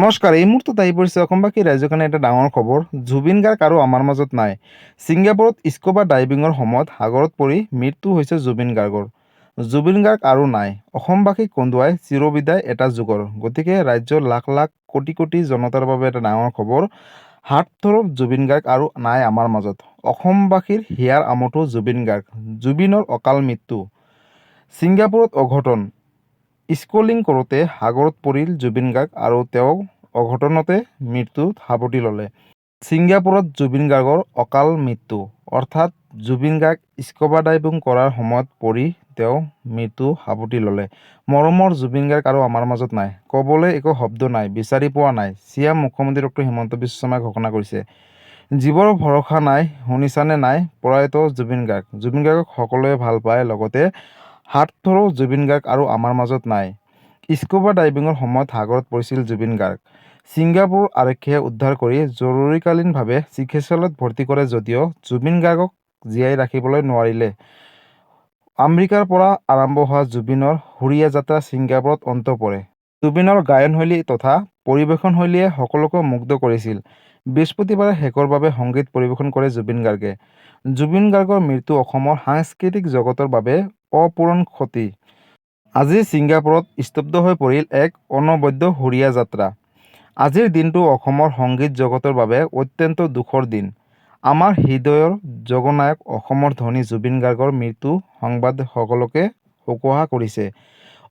নমস্কাৰ এই মুহূৰ্তত আহি পৰিছে অসমবাসী ৰাইজৰ কাৰণে এটা ডাঙৰ খবৰ? জুবিন গাৰ্গ আৰু আমাৰ মাজত নাই। ছিংগাপুৰত স্কুবা ডাইভিঙৰ সময়ত সাগৰত পৰি মৃত্যু হৈছে জুবিন গাৰ্গৰ। জুবিন গাৰ্গ আৰু নাই। অসমবাসীক কন্দুৱাই চিৰবিদায় এটা যুগৰ। গতিকে ৰাজ্যৰ লাখ লাখ কোটি কোটি জনতাৰ বাবে এটা ডাঙৰ খবৰ। হাত জুবিন গাৰ্গ আৰু নাই আমাৰ মাজত। অসমবাসীৰ হিয়াৰ আমঠু জুবিন গাৰ্গ। জুবিনৰ অকাল মৃত্যু। ছিংগাপুৰত অঘটন। স্কুলিং কৰোঁতে সাগৰত পৰিল জুবিন গাৰ্গ আৰু তেওঁ অঘটনতে মৃত্যুত সাৱটি ল'লে। ছিংগাপুৰত জুবিন গাৰ্গৰ অকাল মৃত্যু, অৰ্থাৎ জুবিন গাৰ্গ স্কুবা ডাইভিং কৰাৰ সময়ত পৰি তেওঁ মৃত্যু সাৱটি ল'লে। মৰমৰ জুবিন গাৰ্গ আৰু আমাৰ মাজত নাই। ক'বলৈ একো শব্দ নাই, বিচাৰি পোৱা নাই। চিএম মুখ্যমন্ত্ৰী ডক্টৰ হিমন্ত বিশ্ব শৰ্মাই ঘোষণা কৰিছে। জীৱৰ ভৰসা নাই, শুনিছানে নাই? প্ৰয়াত জুবিন গাৰ্গ। জুবিন গাৰ্গক সকলোৱে ভালো পায়, লগতে হাত ধৰো জুবিন গাৰ্গ আৰু আমাৰ মাজত নাই। স্কুবা ডাইভিঙৰ সময়ত সাগৰত পৰিছিল জুবিন গাৰ্গ। ছিংগাপুৰ আৰক্ষীয়ে উদ্ধাৰ কৰি জৰুৰীকালীনভাৱে চিকিৎসালয়ত ভৰ্তি কৰে যদিও জুবিন গাৰ্গক জীয়াই ৰাখিবলৈ নোৱাৰিলে। আমেৰিকাৰ পৰা আৰম্ভ হোৱা জুবিনৰ সুৰীয়া যাত্ৰা ছিংগাপুৰত অন্ত পৰে। জুবিনৰ গায়নশৈলী তথা পৰিৱেশনশৈলীয়ে সকলোকে মুগ্ধ কৰিছিল। বৃহস্পতিবাৰে শেষৰ বাবে সংগীত পৰিৱেশন কৰে জুবিন গাৰ্গে। জুবিন গাৰ্গৰ মৃত্যু অসমৰ সাংস্কৃতিক জগতৰ বাবে অপূৰণ ক্ষতি। আজি ছিংগাপুৰত স্তব্ধ হৈ পৰিল এক অনবদ্য সুৰীয়া যাত্ৰা। আজিৰ দিনটো অসমৰ সংগীত জগতৰ বাবে অত্যন্ত দুখৰ দিন। আমাৰ হৃদয়ৰ জগনায়ক অসমৰ ধনী জুবিন গাৰ্গৰ মৃত্যু সংবাদ সকলোকে শোকোহা কৰিছে।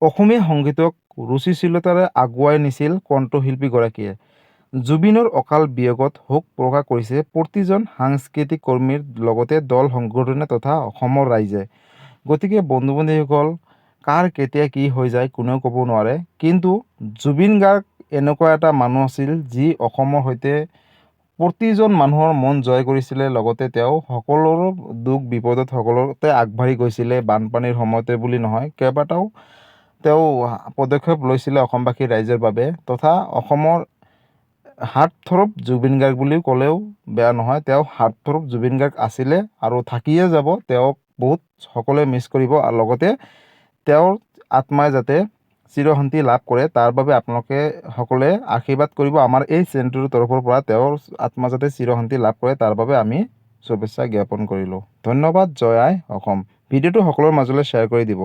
অসমীয়া সংগীতক ৰুচিশীলতাৰে আগুৱাই নিছিল কণ্ঠশিল্পীগৰাকীয়ে। জুবিনৰ অকাল বিয়োগত শোক প্ৰকাশ কৰিছে প্ৰতিজন সাংস্কৃতিক কৰ্মীৰ লগতে দল সংগঠনে তথা অসমৰ ৰাইজে। গতিকে বন্ধু বান্ধৱীসকল কাৰ কেতিয়া কি হৈ যায় কোনেও ক'ব নোৱাৰে। কিন্তু জুবিন গাৰ্গ এনেকুৱা এটা মানুহ আছিল যি অসমৰ সৈতে প্ৰতিজন মানুহৰ মন জয় কৰিছিলে, লগতে তেওঁ সকলোৰে দুখ বিপদত সকলোতে আগবাঢ়ি গৈছিলে, বানপানীৰ সময়তে বুলি নহয়, কেইবাটাও তেওঁ পদক্ষেপ লৈছিলে অসমবাসী ৰাইজৰ বাবে, তথা অসমৰ হাতথৰপ জুবিন গাৰ্গ বুলিও ক'লেও বেয়া নহয়, তেওঁ হাতথৰপ জুবিন গাৰ্গ আছিলে আৰু থাকিয়ে যাব, তেওঁক বহুত সকলোৱে মিছ কৰিব আৰু লগতে তেওঁৰ আত্মাই যাতে চিৰশান্তি লাভ কৰে, তাৰ বাবে আপোনালোকে সকলোৱে আশীৰ্বাদ কৰিব। আমাৰ এই চেনেলটোৰ তৰফৰ পৰা তেওঁৰ আত্মা যাতে চিৰশান্তি লাভ কৰে, তাৰ বাবে আমি শুভেচ্ছা জ্ঞাপন কৰিলোঁ। ধন্যবাদ, জয় আই অসম। ভিডিঅ'টো সকলোৰে মাজলৈ শ্বেয়াৰ কৰি দিব।